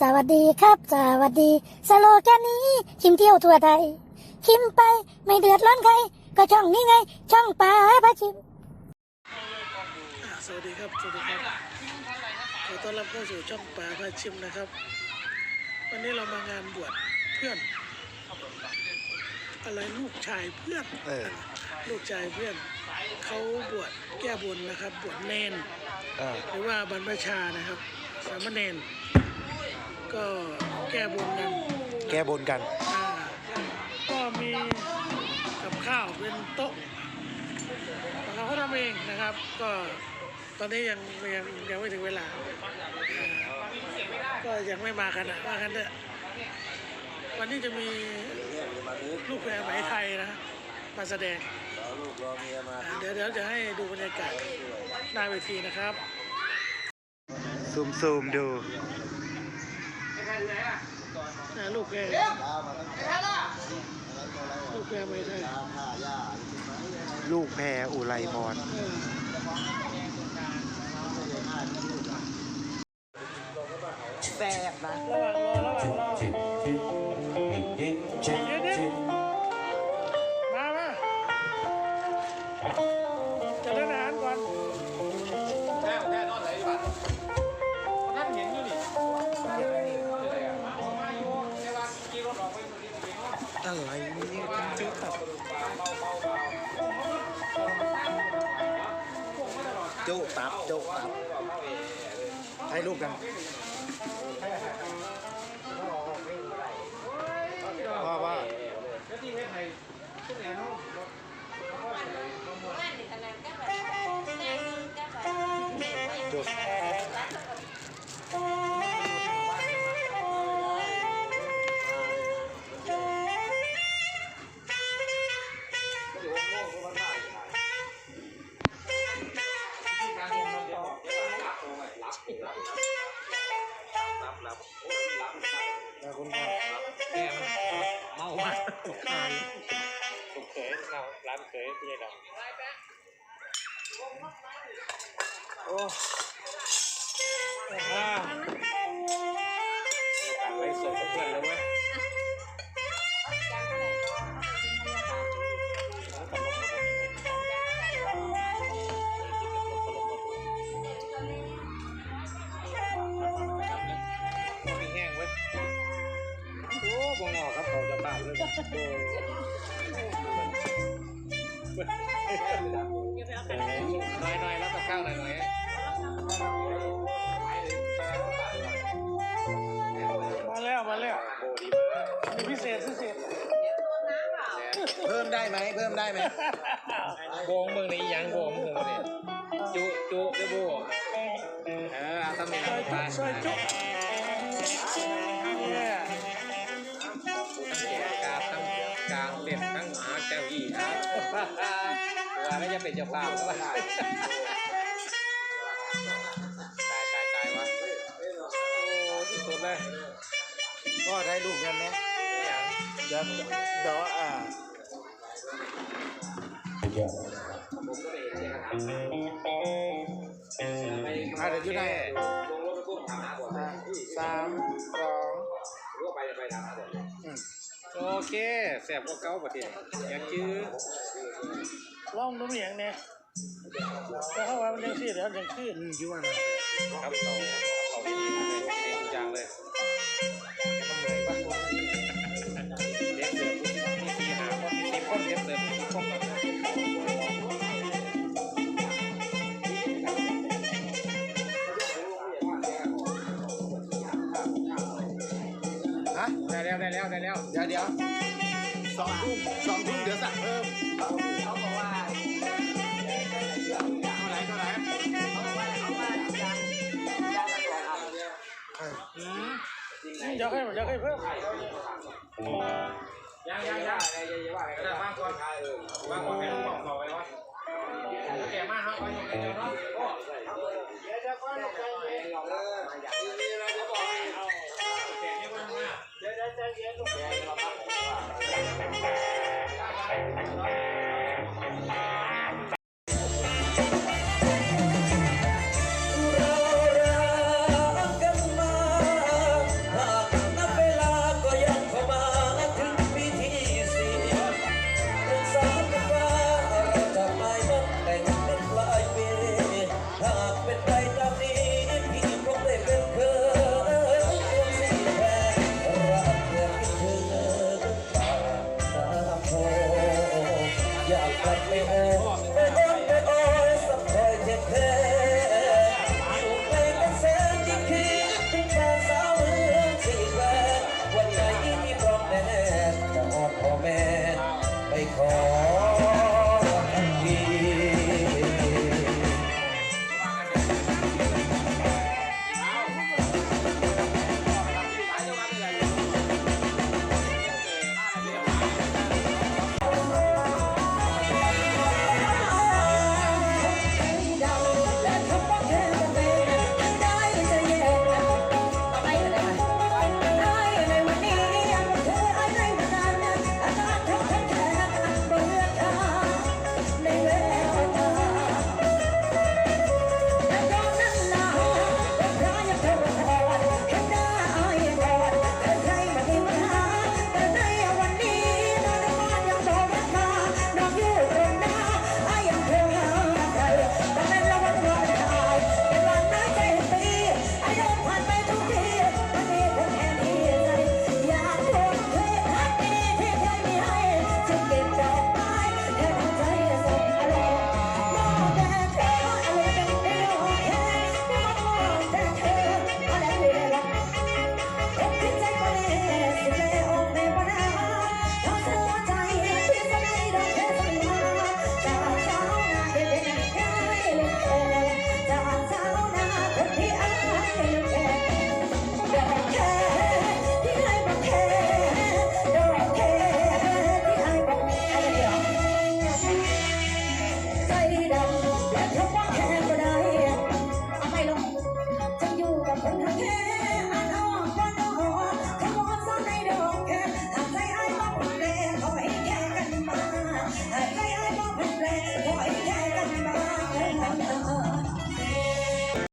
สวัสดีครับ สวัสดี สโลแกนนี้คิมเที่ยวทั่วไทยคิมไปไม่เดือดร้อนใคร ก็ช่องนี้ไง ช่องป่าพระชิมอ่าสวัสดีครับ สวัสดีครับขอต้อนรับเข้าสู่ช่องป่าพาชิมนะครับ วันนี้เรามางานบวชเพื่อน อะไรลูกชายเพื่อนเออลูกชายเพื่อน เขาบวชแก้บนนะครับ บวชเนนเออหรือว่าบรรพชานะครับ สามเณร ก็แก้บนกันแก้บนกัน อ่าก็มีกับข้าวเป็นโต๊ะเราเขาทำเองนะครับ ก็ตอนนี้ยังยังยังไม่ถึงเวลาอ่าก็ยังไม่มากันนะว่ากันเถอะวันนี้จะมีลูกแพรไหมไทยนะมาแสดงอ่าเดี๋ยวเดี๋ยวจะให้ดูบรรยากาศหน้าเวทีนะครับ ซูมซูมดู อ่าลูกแพรลูกแพรไม่ใช่ลูกแพรอุไรพรเออแซ่บนะ จ๊กตับโจ๊กตับให้ลูกกันพ่อว่าจ๊ก นเขยพี่ใหญ่ดำโอ้อ่าไปส่งกับเพื่อนแล้วเว้ยมีแห้งเว้ยโอ้บงออกครับเขาจะบ้าเลย โอ้น้อยๆแล้วกับข้าวหน่อยๆมาแล้วมาแล้วโบดีมากมีพิเศษพิเศษเพิ่มได้ไหมเพิ่มได้ไหมโบงมึงนี่ยังโบงมึงเนี่ยจุจุได้โบเออเอาทำเป็นซอยไปจุซอยจุเนี่ยกาทั้งกลางเล่นทั้งหาเจ้าอี้นะ ว่าแล้วจะเป็นเจ้าภาพก็ว่าตายตายตายวะโอ้สุดๆเลยพ่อได้ลูกกันไหมอย่างเดี๋ยวเดี๋ยวอ่าอ่าเดี๋ยวอยู่ไหนสามสองอืมโอ เคแสบกว่าเก่าประเทศอยากจื้อลองดูมีอย่างเนี่ยแต่เขาว่ามันยังซี่เดี๋ยวยังขึ้น อืมอยู่อันครับ ได้แล้วได้แล้วได้แล้วเดี๋ยวเดี๋ยวสองทุ่มสองทุ่มเดี๋ยวสั่งเพิ่มเขาบอกว่าเท่าไหร่เท่าไหร่อืมอยากให้อยากให้เพิ่มยังยังยังแต่บางคนบางคนให้ลูกบอกเราไว้ว่าแก่มากครับไปอยู่กันเดียวเนาะ Yeah, กัไม่เอ่ไม่อ่อยสักคอยเจ็บเพ้อยู่ไปเป็นแสนยิ่งคิดถึงแฟนสาวเมืองที่แวดวันไหนที่พร้อมแน่จะอดพอแม่ไปขอ